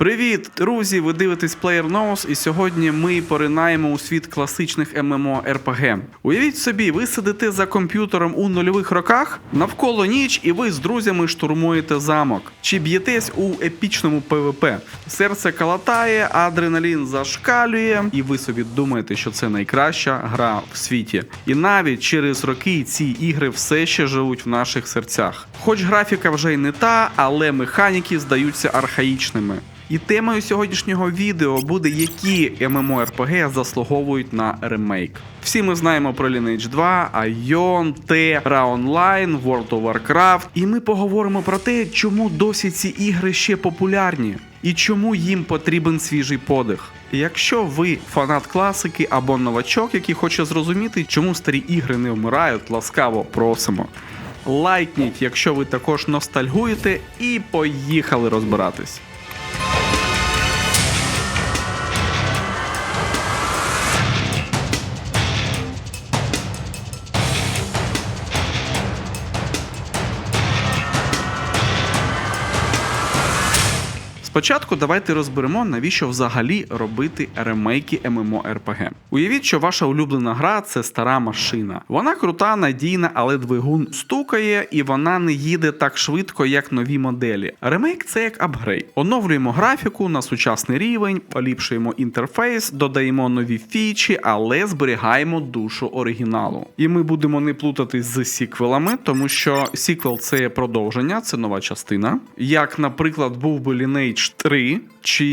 Привіт, друзі! Ви дивитесь PlayerNows і сьогодні ми поринаємо у світ класичних ММО РПГ. Уявіть собі, ви сидите за комп'ютером у нульових роках, навколо ніч, і ви з друзями штурмуєте замок. Чи б'єтесь у епічному ПВП? Серце калатає, адреналін зашкалює, і ви собі думаєте, що це найкраща гра в світі. І навіть через роки ці ігри все ще живуть в наших серцях. Хоч графіка вже й не та, але механіки здаються архаїчними. І темою сьогоднішнього відео буде, які MMORPG заслуговують на ремейк. Всі ми знаємо про Lineage 2, Ion, Terra Online, World of Warcraft, і ми поговоримо про те, чому досі ці ігри ще популярні і чому їм потрібен свіжий подих. Якщо ви фанат класики або новачок, який хоче зрозуміти, чому старі ігри не вмирають, ласкаво просимо. Лайкніть, якщо ви також ностальгуєте, і поїхали розбиратись. Спочатку давайте розберемо, навіщо взагалі робити ремейки MMORPG. Уявіть, що ваша улюблена гра це стара машина. Вона крута, надійна, але двигун стукає і вона не їде так швидко, як нові моделі. Ремейк це як апгрейд. Оновлюємо графіку на сучасний рівень, поліпшуємо інтерфейс, додаємо нові фічі, але зберігаємо душу оригіналу. І ми будемо не плутатись з сіквелами, тому що сіквел це продовження, це нова частина. Як, наприклад, був би Lineage 3 чи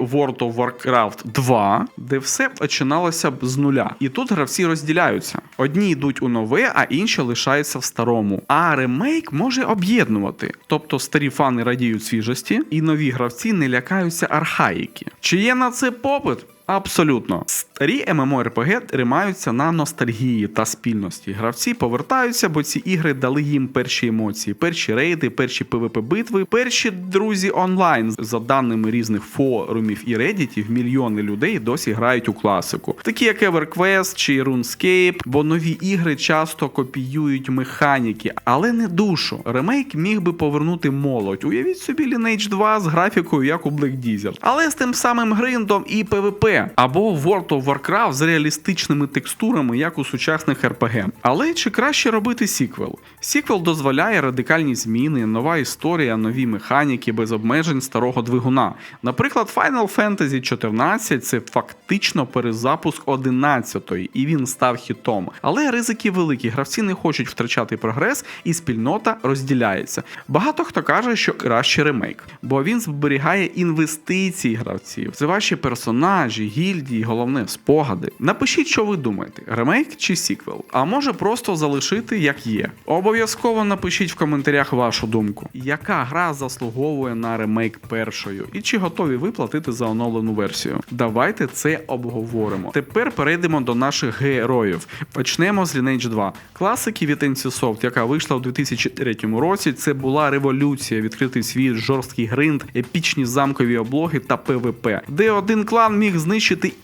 World of Warcraft 2, де все починалося б з нуля. І тут гравці розділяються. Одні йдуть у нове, а інші лишаються в старому. А ремейк може об'єднувати. Тобто старі фани радіють свіжості, і нові гравці не лякаються архаїки. Чи є на це попит? Абсолютно. Старі MMORPG тримаються на ностальгії та спільності. Гравці повертаються, бо ці ігри дали їм перші емоції, перші рейди, перші PvP битви, перші друзі онлайн. За даними різних форумів і реддітів, мільйони людей досі грають у класику, такі як EverQuest чи RuneScape, бо нові ігри часто копіюють механіки, але не душу. Ремейк міг би повернути молодь. Уявіть собі Lineage 2 з графікою, як у Black Desert, але з тим самим гриндом і PvP. Або World of Warcraft з реалістичними текстурами, як у сучасних RPG. Але чи краще робити сіквел? Сіквел дозволяє радикальні зміни, нова історія, нові механіки без обмежень старого двигуна. Наприклад, Final Fantasy 14 це фактично перезапуск 11-ї, і він став хітом. Але ризики великі, гравці не хочуть втрачати прогрес, і спільнота розділяється. Багато хто каже, що краще ремейк, бо він зберігає інвестиції гравців. Це ваші персонажі, гільдії, головне спогади. Напишіть, що ви думаєте: ремейк чи сіквел? А може просто залишити як є. Обов'язково напишіть в коментарях вашу думку, яка гра заслуговує на ремейк першою, і чи готові ви платити за оновлену версію. Давайте це обговоримо. Тепер перейдемо до наших героїв. Почнемо з Lineage 2. Класики від NCSoft, яка вийшла у 2003 році. Це була революція, відкритий світ, жорсткий гринд, епічні замкові облоги та ПВП, де один клан міг знищити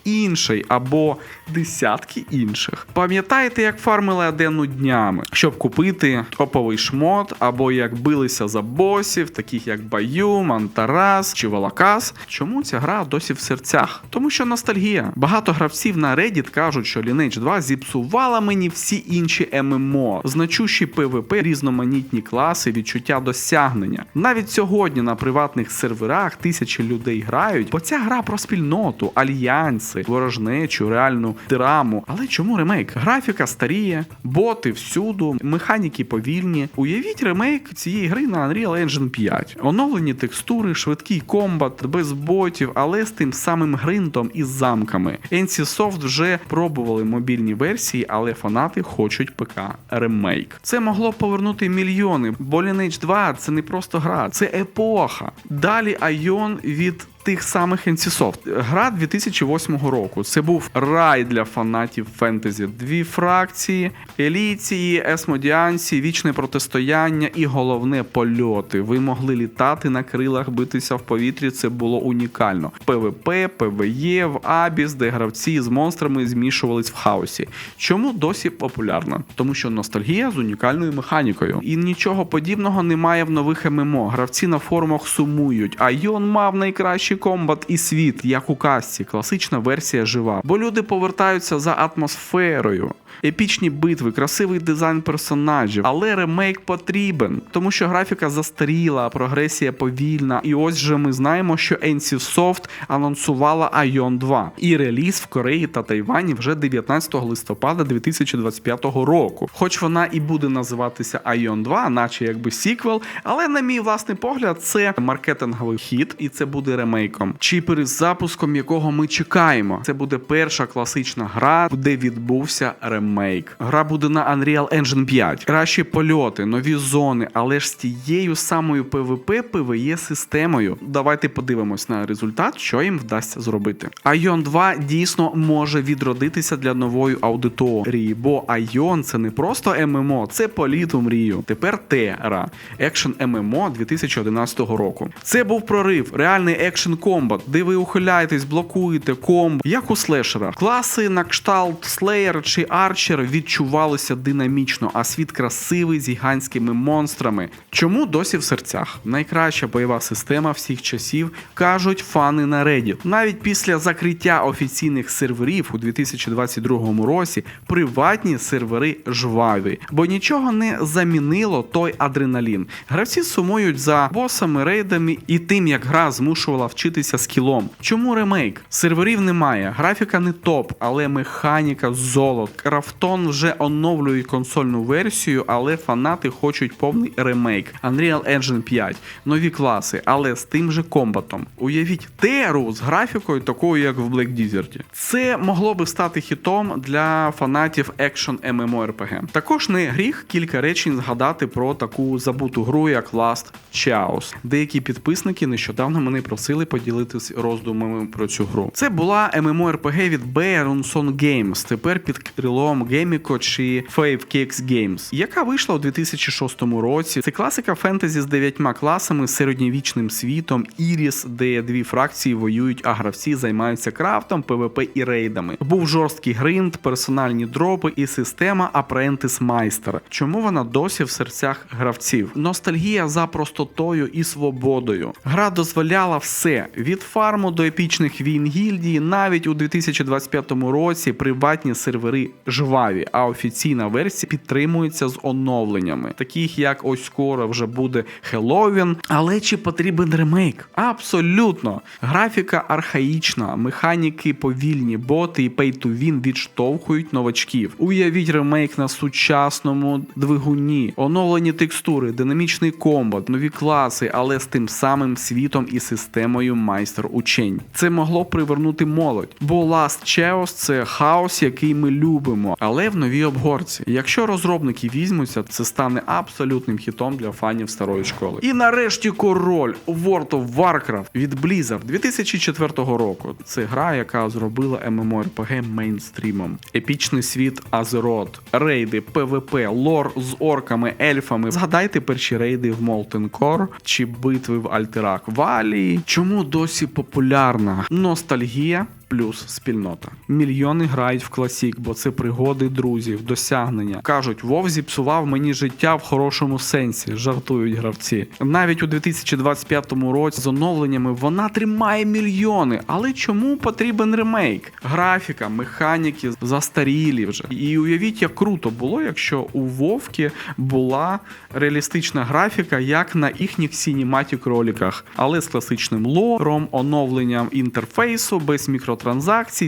інший або десятки інших. Пам'ятаєте, як фармили Адену днями, щоб купити топовий шмот, або як билися за босів, таких як Баю, Мантарас чи Валакас. Чому ця гра досі в серцях? Тому що ностальгія. Багато гравців на Reddit кажуть, що Lineage 2 зіпсувала мені всі інші ММО, значущі ПВП, різноманітні класи, відчуття досягнення. Навіть сьогодні на приватних серверах тисячі людей грають, бо ця гра про спільноту, альянси, ворожнечу, реальну драму. Але чому ремейк? Графіка старіє, боти всюду, механіки повільні. Уявіть ремейк цієї гри на Unreal Engine 5. Оновлені текстури, швидкий комбат, без ботів, але з тим самим гриндом і замками. NCSoft вже пробували мобільні версії, але фанати хочуть ПК ремейк. Це могло повернути мільйони, бо Lineage 2 це не просто гра, це епоха. Далі Айон від тих самих NCSoft. Гра 2008 року. Це був рай для фанатів фентезі. Дві фракції, еліції, есмодіанці, вічне протистояння і головне польоти. Ви могли літати на крилах, битися в повітрі. Це було унікально. ПВП, ПВЕ, в Абіс, де гравці з монстрами змішувались в хаосі. Чому досі популярна? Тому що ностальгія з унікальною механікою. І нічого подібного немає в нових ММО. Гравці на форумах сумують. А Йон мав найкращі Настоящий комбат і світ, як у касті, класична версія жива. Бо люди повертаються за атмосферою. Епічні битви, красивий дизайн персонажів, але ремейк потрібен, тому що графіка застаріла, прогресія повільна. І ось же ми знаємо, що NC Soft анонсувала Ion 2 і реліз в Кореї та Тайвані вже 19 листопада 2025 року. Хоч вона і буде називатися Ion 2, наче якби сіквел, але на мій власний погляд, це маркетинговий хід, і це буде ремейком, чи перезапуском якого ми чекаємо. Це буде перша класична гра, де відбувся ремейк. Гра буде на Unreal Engine 5. Кращі польоти, нові зони, але ж з тією самою PvP PvE системою. Давайте подивимось на результат, що їм вдасться зробити. Ion 2 дійсно може відродитися для нової аудиторії, бо Ion це не просто ММО, це політ у мрію. Тепер Тера, екшен ММО 2011 року. Це був прорив, реальний екшен комбат, де ви ухиляєтесь, блокуєте комбо, як у слешерах. Класи на кшталт Slayer чи Archer відчувалися динамічно, а світ красивий з гігантськими монстрами. Чому досі в серцях? Найкраща бойова система всіх часів кажуть фани на Reddit. Навіть після закриття офіційних серверів у 2022 році приватні сервери жваві, бо нічого не замінило той адреналін. Гравці сумують за босами, рейдами і тим, як гра змушувала вчитися скілом. Чому ремейк? Серверів немає, графіка не топ, але механіка золот. Крафтон вже оновлює консольну версію, але фанати хочуть повний ремейк. Unreal Engine 5, нові класи, але з тим же комбатом. Уявіть теру з графікою, такою як в Black Desert. Це могло би стати хітом для фанатів екшн MMORPG. Також не гріх кілька речень згадати про таку забуту гру, як Last Chaos. Деякі підписники нещодавно мене просили поділитись роздумами про цю гру. Це була MMORPG від Bearonson Games, тепер під крилом Gemico чи Five Cakes Games, яка вийшла у 2006 році. Це класика фентезі з дев'ятьма класами, середньовічним світом, Іріс, де дві фракції воюють, а гравці займаються крафтом, ПВП і рейдами. Був жорсткий гринд, персональні дропи і система Apprentice Meister. Чому вона досі в серцях гравців? Ностальгія за простотою і свободою. Гра дозволяла все від фарму до епічних війн гільдії, навіть у 2025 році приватні сервери жваві, а офіційна версія підтримується з оновленнями, таких як ось скоро вже буде Хеллоуін. Але чи потрібен ремейк? Абсолютно. Графіка архаїчна, механіки повільні, боти і pay-to-win відштовхують новачків. Уявіть ремейк на сучасному двигуні, оновлені текстури, динамічний комбат, нові класи, але з тим самим світом і системою майстер учень. Це могло привернути молодь, бо Last Chaos – це хаос, який ми любимо, але в новій обгорці. Якщо розробники візьмуться, це стане абсолютним хітом для фанів старої школи. І нарешті король World of Warcraft від Blizzard 2004 року. Це гра, яка зробила MMORPG мейнстрімом. Епічний світ Азерот, рейди, ПВП, лор з орками, ельфами. Згадайте перші рейди в Molten Core чи битви в Альтерак Валії. Чому досі популярна ностальгія? Плюс спільнота. Мільйони грають в класік, бо це пригоди друзів, досягнення. Кажуть, Вов зіпсував мені життя в хорошому сенсі, жартують гравці. Навіть у 2025 році з оновленнями вона тримає мільйони. Але чому потрібен ремейк? Графіка, механіки застарілі вже. І уявіть, як круто було, якщо у Вовки була реалістична графіка, як на їхніх сініматік роликах, але з класичним лором, оновленням інтерфейсу без мікротранзакцій,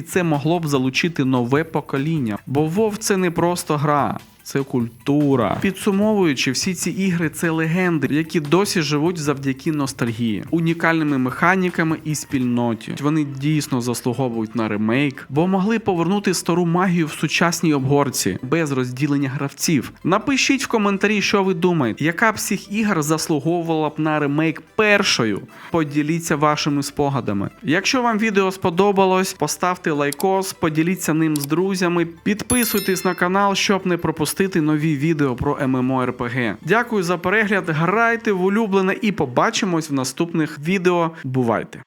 це могло б залучити нове покоління. Бо Вов це не просто гра. Це культура. Підсумовуючи, всі ці ігри це легенди, які досі живуть завдяки ностальгії, унікальними механіками і спільноті. Вони дійсно заслуговують на ремейк, бо могли повернути стару магію в сучасній обгорці без розділення гравців. Напишіть в коментарі, що ви думаєте, яка б цих ігор заслуговувала б на ремейк першою. Поділіться вашими спогадами. Якщо вам відео сподобалось, поставте лайкос, поділіться ним з друзями, підписуйтесь на канал, щоб не пропустити нові відео про MMORPG. Дякую за перегляд, грайте в улюблене і побачимось в наступних відео. Бувайте!